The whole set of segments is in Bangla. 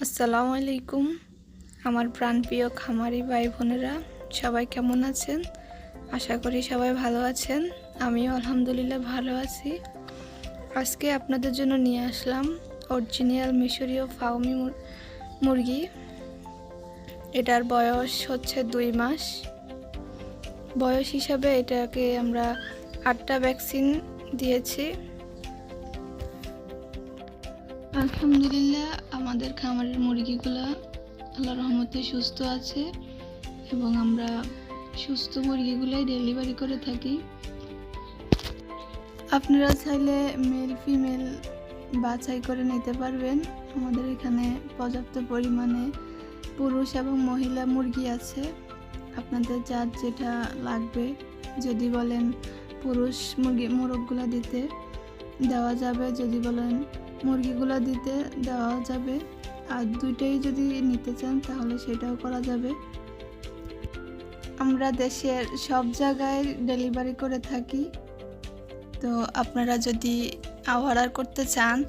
আসসালামু আলাইকুম। আমার প্রাণপ্রিয় খামারি ভাই বোনেরা সবাই কেমন আছেন? আশা করি সবাই ভালো আছেন। আমিও আলহামদুলিল্লাহ ভালো আছি। আজকে আপনাদের জন্য নিয়ে আসলাম অরিজিনাল মিশরীয় ফাউমি মুর- মুরগি। এটার বয়স হচ্ছে দুই মাস। বয়স হিসাবে এটাকে আমরা আটটা ভ্যাকসিন দিয়েছি। আলহামদুলিল্লাহ, আমাদের খামারের মুরগিগুলা আল্লাহ রহমতে সুস্থ আছে এবং আমরা সুস্থ মুরগিগুলাই ডেলিভারি করে থাকি। আপনারা চাইলে মেল, ফিমেল বাছাই করে নিতে পারবেন। আমাদের এখানে পর্যাপ্ত পরিমাণে পুরুষ এবং মহিলা মুরগি আছে। আপনাদের যার যেটা লাগবে, যদি বলেন পুরুষ মুরগি, মোরগগুলো দিতে দেওয়া যাবে। যদি বলেন মুরগিগুলো দিতে দেওয়া যাবে। আর দুইটাই যদি নিতে চান, তাহলে সেটাও করা যাবে। আমরা দেশের সব জায়গায় ডেলিভারি করে থাকি। তো আপনারা যদি অর্ডার করতে চান,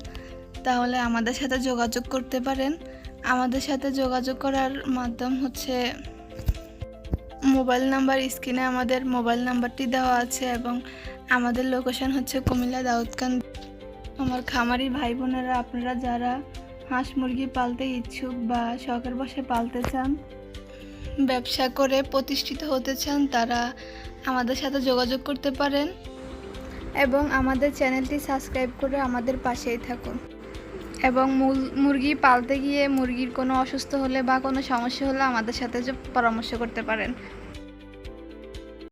তাহলে আমাদের সাথে যোগাযোগ করতে পারেন। আমাদের সাথে যোগাযোগ করার মাধ্যম হচ্ছে মোবাইল নাম্বার, স্ক্রিনে আমাদের মোবাইল নাম্বারটি দেওয়া আছে এবং আমাদের লোকেশন হচ্ছে কুমিল্লা দাউদকান আমার খামারি ভাই বোনেরা আপনারা যারা হাঁস মুরগি পালতে ইচ্ছুক বা শখের বসে পালতে চান, ব্যবসা করে প্রতিষ্ঠিত হতে চান, তারা আমাদের সাথে যোগাযোগ করতে পারেন এবং আমাদের চ্যানেলটি সাবস্ক্রাইব করে আমাদের পাশেই থাকুন। এবং মুরগি পালতে গিয়ে মুরগির কোনো অসুস্থ হলে বা কোনো সমস্যা হলে আমাদের সাথে পরামর্শ করতে পারেন।